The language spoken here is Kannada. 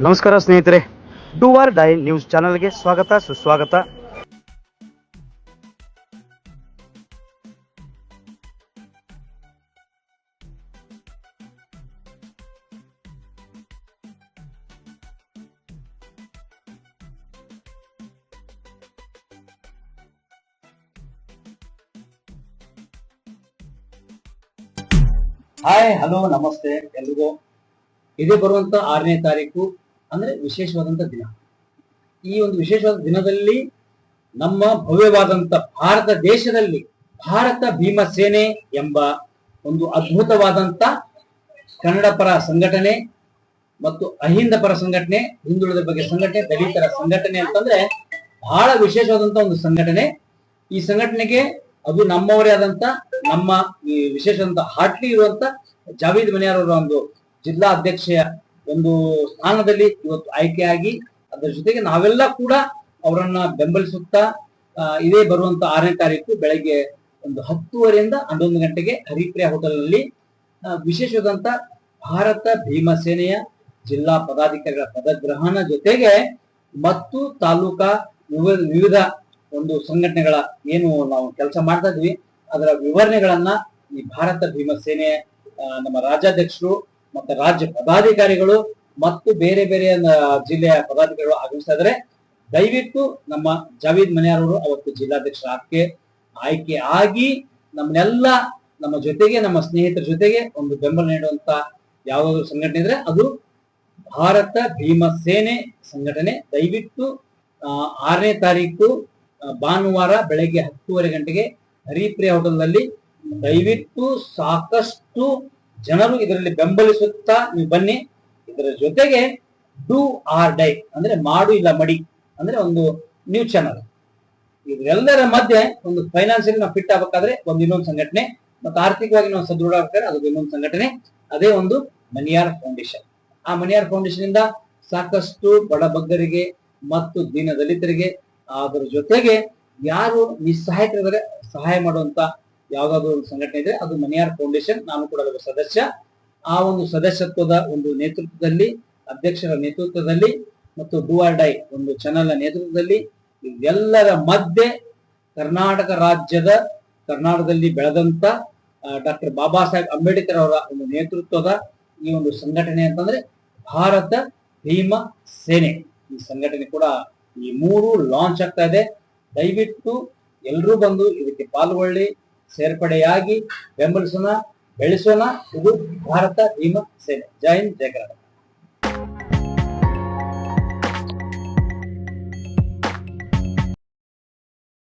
ನಮಸ್ಕಾರ ಸ್ನೇಹಿತರೆ ಡೂ ಆರ್ ಡೈ ನ್ಯೂಸ್ ಚಾನಲ್ಗೆ ಸ್ವಾಗತ, ಸುಸ್ವಾಗತ. ಹಾಯ್ ಹಲೋ ನಮಸ್ತೆ, ಎಲ್ರಿಗೂ. ಇದೇ ಬರುವಂತ ಆರನೇ ತಾರೀಕು. ಅಂದ್ರೆ ವಿಶೇಷವಾದಂತ ದಿನ. ಈ ಒಂದು ವಿಶೇಷವಾದ ದಿನದಲ್ಲಿ ನಮ್ಮ ಭವ್ಯವಾದಂತ ಭಾರತ ದೇಶದಲ್ಲಿ ಭಾರತ ಭೀಮಸೇನೆ ಎಂಬ ಒಂದು ಅದ್ಭುತವಾದಂತ ಕನ್ನಡ ಪರ ಸಂಘಟನೆ ಮತ್ತು ಅಹಿಂದ ಪರ ಸಂಘಟನೆ, ಹಿಂದುಳಿದ ಬಗ್ಗೆ ಸಂಘಟನೆ, ದಲಿತರ ಸಂಘಟನೆ ಅಂತಂದ್ರೆ ಬಹಳ ವಿಶೇಷವಾದಂತ ಒಂದು ಸಂಘಟನೆ. ಈ ಸಂಘಟನೆಗೆ ಅದು ನಮ್ಮವರೇ ಆದಂತ, ನಮ್ಮ ಈ ವಿಶೇಷವಾದಂತ ಹಾಟ್ಲಿ ಇರುವಂತ ಜಾವೀದ್ ಮನಿಯಾರ್ ಅವರ ಒಂದು ಜಿಲ್ಲಾ ಅಧ್ಯಕ್ಷೆಯ ಒಂದು ಸ್ಥಾನದಲ್ಲಿ ಇವತ್ತು ಆಯ್ಕೆಯಾಗಿ ಅದರ ಜೊತೆಗೆ ನಾವೆಲ್ಲ ಕೂಡ ಅವರನ್ನ ಬೆಂಬಲಿಸುತ್ತಾ ಇದೇ ಬರುವಂತ ಆರನೇ ತಾರೀಕು ಬೆಳಗ್ಗೆ ಒಂದು ಹತ್ತುವರೆಯಿಂದ ಹನ್ನೊಂದು ಗಂಟೆಗೆ ಹರಿಪ್ರಿಯ ಹೋಟೆಲ್ನಲ್ಲಿ ವಿಶೇಷವಾದಂತ ಭಾರತ ಭೀಮಸೇನೆಯ ಜಿಲ್ಲಾ ಪದಾಧಿಕಾರಿಗಳ ಪದಗ್ರಹಣ ಜೊತೆಗೆ ಮತ್ತು ತಾಲೂಕಾ ವಿವಿಧ ಒಂದು ಸಂಘಟನೆಗಳ ಏನು ನಾವು ಕೆಲಸ ಮಾಡ್ತಾ ಇದ್ವಿ, ಅದರ ವಿವರಣೆಗಳನ್ನ ಈ ಭಾರತ ಭೀಮಸೇನೆ ನಮ್ಮ ರಾಜ್ಯಾಧ್ಯಕ್ಷರು ಮತ್ತೆ ರಾಜ್ಯ ಪದಾಧಿಕಾರಿಗಳು ಮತ್ತು ಬೇರೆ ಬೇರೆ ಜಿಲ್ಲೆಯ ಪದಾಧಿಕಾರಿಗಳು ಆಗಮಿಸ್ತಾ ದಯವಿಟ್ಟು ನಮ್ಮ ಜಾವೀದ್ ಮನೆಯವರು ಅವತ್ತು ಜಿಲ್ಲಾಧ್ಯಕ್ಷರ ಆಯ್ಕೆ ಆಯ್ಕೆ ಆಗಿ ನಮ್ಮನ್ನೆಲ್ಲ ನಮ್ಮ ಜೊತೆಗೆ, ನಮ್ಮ ಸ್ನೇಹಿತರ ಜೊತೆಗೆ ಒಂದು ಬೆಂಬಲ ನೀಡುವಂತ ಯಾವುದಾದ್ರು ಸಂಘಟನೆ ಇದ್ರೆ ಅದು ಭಾರತ ಭೀಮಸೇನೆ ಸಂಘಟನೆ. ದಯವಿಟ್ಟು ಆರನೇ ತಾರೀಕು ಭಾನುವಾರ ಬೆಳಗ್ಗೆ ಹತ್ತೂವರೆ ಗಂಟೆಗೆ ಹರಿಪ್ರಿಯ ಹೋಟೆಲ್ನಲ್ಲಿ ದಯವಿಟ್ಟು ಸಾಕಷ್ಟು ಜನರು ಇದರಲ್ಲಿ ಬೆಂಬಲಿಸುತ್ತಾ ನೀವು ಬನ್ನಿ. ಇದರ ಜೊತೆಗೆ ಡೂ ಆರ್ ಡೈ ಅಂದ್ರೆ ಮಾಡು ಇಲ್ಲ ಮಡಿ ಅಂದ್ರೆ ಒಂದು ನ್ಯೂಸ್ ಚಾನಲ್ ಇದೆಲ್ಲರ ಮಧ್ಯೆ ಒಂದು ಫೈನಾನ್ಸಿಯಲ್ ನಾವು ಫಿಟ್ ಆಗ್ಬೇಕಾದ್ರೆ ಒಂದು ಇನ್ನೊಂದು ಸಂಘಟನೆ ಮತ್ತು ಆರ್ಥಿಕವಾಗಿ ನಾವು ಸದೃಢ ಆಗ್ತಾರೆ ಅದು ಇನ್ನೊಂದು ಸಂಘಟನೆ. ಅದೇ ಒಂದು ಮನಿಯಾರ್ ಫೌಂಡೇಶನ್ ಆ ಮನಿಯಾರ್ ಫೌಂಡೇಶನ್ ಇಂದ ಸಾಕಷ್ಟು ಬಡಬಗ್ಗರಿಗೆ ಮತ್ತು ದೀನ ದಲಿತರಿಗೆ ಅದರ ಜೊತೆಗೆ ಯಾರು ನಿಸ್ಸಹಾಯಕರಿದ್ದಾರೆ, ಸಹಾಯ ಮಾಡುವಂತ ಯಾವ್ದಾದ್ರು ಒಂದು ಸಂಘಟನೆ ಇದೆ, ಅದು ಮನಿಯಾರ್ ಫೌಂಡೇಶನ್, ನಾನು ಕೂಡ ಅದರ ಸದಸ್ಯ. ಆ ಒಂದು ಸದಸ್ಯತ್ವದ ಒಂದು ನೇತೃತ್ವದಲ್ಲಿ, ಅಧ್ಯಕ್ಷರ ನೇತೃತ್ವದಲ್ಲಿ ಮತ್ತು ಡೂ ಆರ್ ಡೈ ಒಂದು ಚಾನೆಲ್ನ ನೇತೃತ್ವದಲ್ಲಿ ಇವೆಲ್ಲರ ಮಧ್ಯೆ ಕರ್ನಾಟಕ ರಾಜ್ಯದ, ಕರ್ನಾಟಕದಲ್ಲಿ ಬೆಳೆದಂತ ಡಾಕ್ಟರ್ ಬಾಬಾ ಸಾಹೇಬ್ ಅಂಬೇಡ್ಕರ್ ಅವರ ಒಂದು ನೇತೃತ್ವದ ಈ ಒಂದು ಸಂಘಟನೆ ಅಂತಂದ್ರೆ ಭಾರತ ಭೀಮ ಸೇನೆ. ಈ ಸಂಘಟನೆ ಕೂಡ ಈ ಮೂರು ಲಾಂಚ್ ಆಗ್ತಾ ಇದೆ. ದಯವಿಟ್ಟು ಎಲ್ಲರೂ ಬಂದು ಇದಕ್ಕೆ ಪಾಲ್ಗೊಳ್ಳಿ. ಸೇರ್ಪಡೆಯಾಗಿ ಬೆಂಬಲಿಸೋಣ ಬೆಳೆಸೋಣ. ಇದು ಭಾರತ ಭೀಮ ಸೇನೆ. ಜೈ ಹಿಂದ್ ಕರ್ನಾಟಕ.